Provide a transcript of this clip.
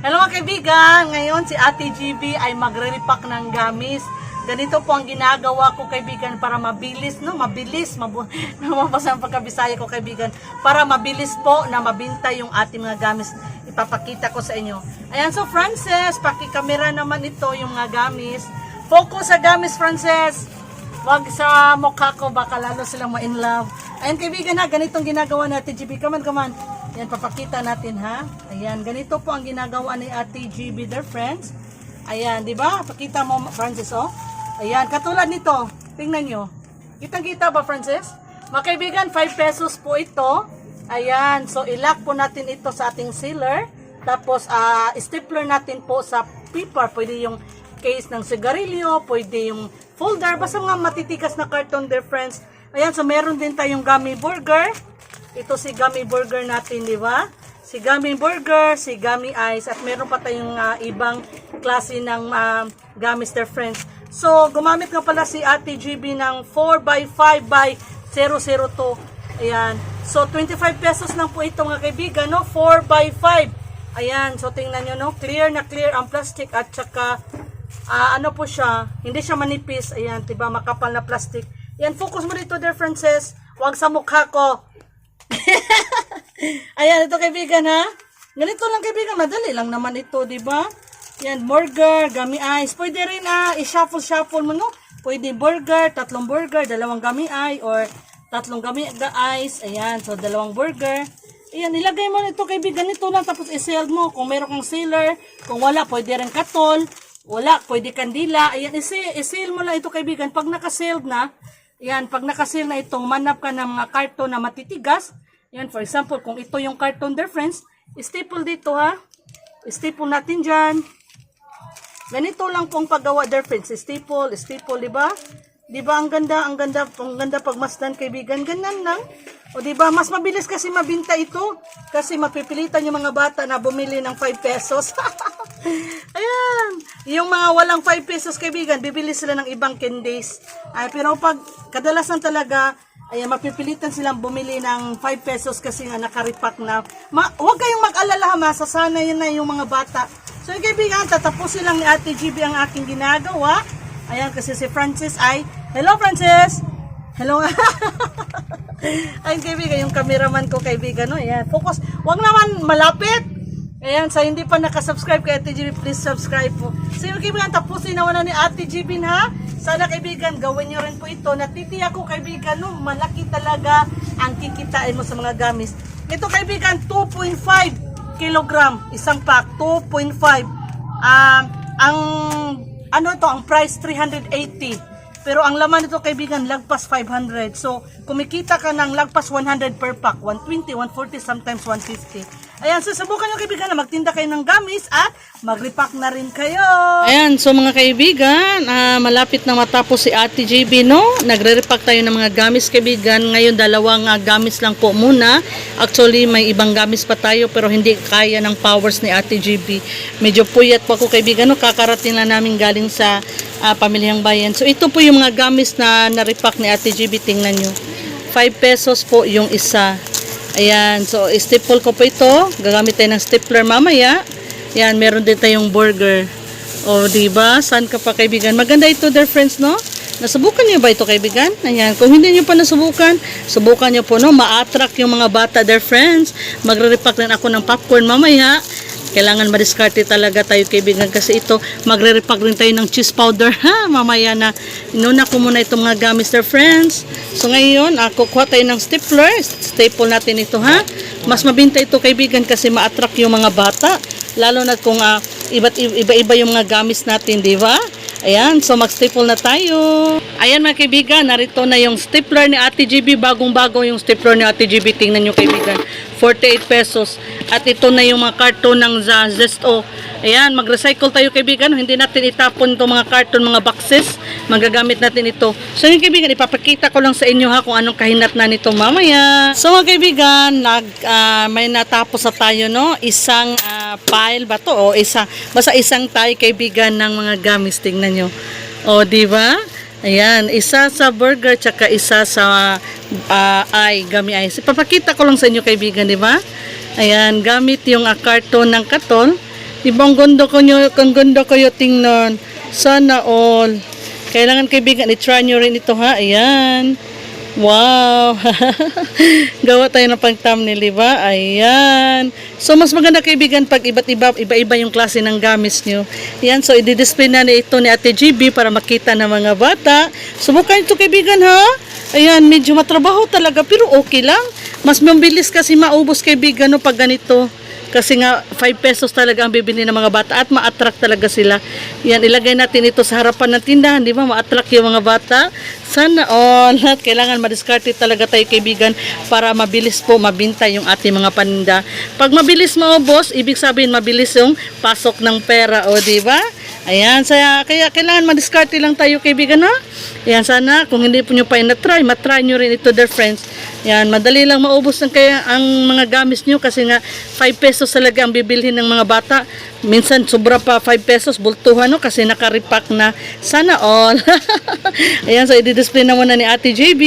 Hello mga kaibigan! Ngayon si Ate GB ay magre-repack ng gamis. Ganito po ang ginagawa ko kaibigan para mabilis, no? Mabilis, mabu mabasa ang pagkabisaya ko kaibigan. Para mabilis po na mabinta yung ating mga gamis. Ipapakita ko sa inyo. Ayan, so Frances, pakikamera naman ito yung mga gamis. Focus sa gamis, Frances! Wag sa mukha ko, baka lalo silang ma-in love. Ayan kaibigan ha, ganitong ginagawa natin, GB. Come on, come on. Ayan, papakita natin ha. Ayan, ganito po ang ginagawa ni Ate GB, their friends. Ayan, di ba? Pakita mo, Francis, oh. Ayan, katulad nito. Tingnan nyo. Kitang-kita ba, Francis? Mga kaibigan, 5 pesos po ito. Ayan, so ilock po natin ito sa ating sealer. Tapos, ah, stapler natin po sa paper. Pwede yung case ng sigarilyo, pwede yung folder, basta mga matitigas na carton, dear friends. Ayan, so meron din tayong gummy burger. Ito si gummy burger natin, di ba? Si gummy burger, si gummy ice, at meron pa tayong ah, ibang klase ng uh, gummies, dear friends. So, gumamit nga pala si Ate GB ng 4x5 by 002. Ayan. So, 25 pesos lang po ito mga kaibigan, no? 4x5. Ayan. So, tingnan nyo, no? Clear na clear ang plastic at saka Ah, ano po siya, hindi siya manipis. Ayan, 'di ba, makapal na plastic. Ayan, focus mo dito, dear Frances. Huwag sa mukha ko. Ayan, ito kaibigan ha. Ganito lang kaibigan, madali lang naman ito, 'di ba? Yan, burger, gummy ice. Pwede rin ah, i-shuffle shuffle mo, no? Pwede burger, tatlong burger, dalawang gummy eye or tatlong gummy ice. Ayan, so dalawang burger. Ayan, ilagay mo nito kaibigan nito lang tapos i-seal mo. Kung meron kang sealer, kung wala, pwede rin katol. Wala, pwede kandila. Ayan, i-seal mo lang ito kaibigan. Pag naka-sealed na, ayan, pag naka-seal na itong manap ka ng mga karton na matitigas. Ayan, for example, kung ito yung karton there, friends, staple dito ha. Staple natin dyan. Ganito lang pong paggawa there, friends. Staple, staple, di ba? Di ba ang ganda, ang ganda, ang ganda pagmasdan kaibigan. Ganyan lang. O di ba, mas mabilis kasi mabinta ito. Kasi mapipilitan yung mga bata na bumili ng 5 pesos. Ayan. Yung mga walang 5 pesos kaibigan, bibili sila ng ibang candies. Ay, pero pag kadalasan talaga, ayan, mapipilitan silang bumili ng 5 pesos kasi nga nakaripak na. Ma, huwag kayong mag-alala ha, masasanay na yung mga bata. So, yung kaibigan, tatapusin lang ni Ate GB ang aking ginagawa. Ayan, kasi si Francis ay, Hello, Francis! Hello Ayun, kaibigan, yung cameraman ko, kaibigan, no? Ayan, focus. Huwag naman malapit! Ayan, sa hindi pa nakasubscribe kay Ate GB, please subscribe po. So yung kaibigan, tapusin na na ni Ate GB ha. Sana kaibigan, gawin niyo rin po ito. Natitiya ko kaibigan, no, malaki talaga ang kikitain mo sa mga gamis. Ito kaibigan, 2.5 kilogram, isang pack, 2.5. Um, ang, ano to, ang price 380. Pero ang laman nito kaibigan, lagpas 500. So, kumikita ka ng lagpas 100 per pack. 120, 140, sometimes 150. Ayan, so subukan nyo kaibigan na magtinda kayo ng gamis at mag-repack na rin kayo. Ayan, so mga kaibigan, ah, malapit na matapos si Ate JB, no? Nagre-repack tayo ng mga gamis kaibigan. Ngayon, dalawang ah, gamis lang po muna. Actually, may ibang gamis pa tayo pero hindi kaya ng powers ni Ate JB. Medyo puyat po ako kaibigan, no? Kakarating lang namin galing sa ah, pamilihang bayan. So, ito po yung mga gamis na na-repack ni Ate JB. Tingnan nyo. 5 pesos po yung isa. Ayan, so staple ko po ito. Gagamit tayo ng stapler mamaya. Ayan, meron din tayong burger. O, di ba? Saan ka pa kaibigan? Maganda ito, dear friends, no? Nasubukan niyo ba ito, kaibigan? Ayan, kung hindi niyo pa nasubukan, subukan niyo po, no? Ma-attract yung mga bata, dear friends. Magre-repack din ako ng popcorn mamaya. Kailangan madiskarte talaga tayo kaibigan kasi ito magre-repack rin tayo ng cheese powder ha mamaya na inuna ko muna itong mga gamis their friends so ngayon ako kuha tayo ng stapler staple natin ito ha mas mabinta ito kaibigan kasi ma-attract yung mga bata lalo na kung ah, iba't iba-iba yung mga gamis natin di ba Ayan, so mag-staple na tayo. Ayan mga kaibigan, narito na yung stapler ni Ate GB. Bagong-bago yung stapler ni Ate GB. Tingnan nyo kaibigan. 48 pesos. At ito na yung mga karton ng Zesto. Ayan, mag-recycle tayo kaibigan. Hindi natin itapon itong mga karton, mga boxes. Magagamit natin ito. So yung kaibigan, ipapakita ko lang sa inyo ha kung anong kahinat na nito mamaya. So mga kaibigan, nag, ah, may natapos na tayo no. Isang ah, pile ba to? O isa, basta isang tayo kaibigan ng mga gamis. Tingnan nyo. O, di ba? Ayan, isa sa burger tsaka isa sa ah, ay, gami ay. Ipapakita ko lang sa inyo kaibigan, di ba? Ayan, gamit yung ah, karton ng katol. Ibang ganda ko nyo, kang ganda kayo tingnan. Sana all. Kailangan kaibigan, i-try nyo rin ito ha. Ayan. Wow! Gawa tayo ng pang thumbnail, di ba? Ayan. So, mas maganda kaibigan pag iba't iba, iba-iba yung klase ng gamis nyo. Ayan, so i-display na ni ito ni Ate GB para makita ng mga bata. Subukan ito kaibigan ha. Ayan, medyo matrabaho talaga pero okay lang. Mas mabilis kasi maubos kaibigan no pag ganito. Kasi nga 5 pesos talaga ang bibili ng mga bata at ma-attract talaga sila. Yan, ilagay natin ito sa harapan ng tindahan, di ba? Ma-attract yung mga bata. Sana all. At kailangan ma-discard talaga tayo kaibigan para mabilis po mabinta yung ating mga paninda. Pag mabilis maubos, ibig sabihin mabilis yung pasok ng pera, o di ba? Ayan, saya, kaya kailangan ma-discard lang tayo kaibigan ha. Ayan, sana kung hindi po nyo pa na-try, matry nyo rin ito dear friends. Yan, madali lang maubos ng kaya ang mga gamis nyo kasi nga 5 pesos talaga ang bibilhin ng mga bata. Minsan sobra pa 5 pesos bultuhan no kasi nakaripak na. Sana all. Ayan, so i-display na muna ni Ate JB.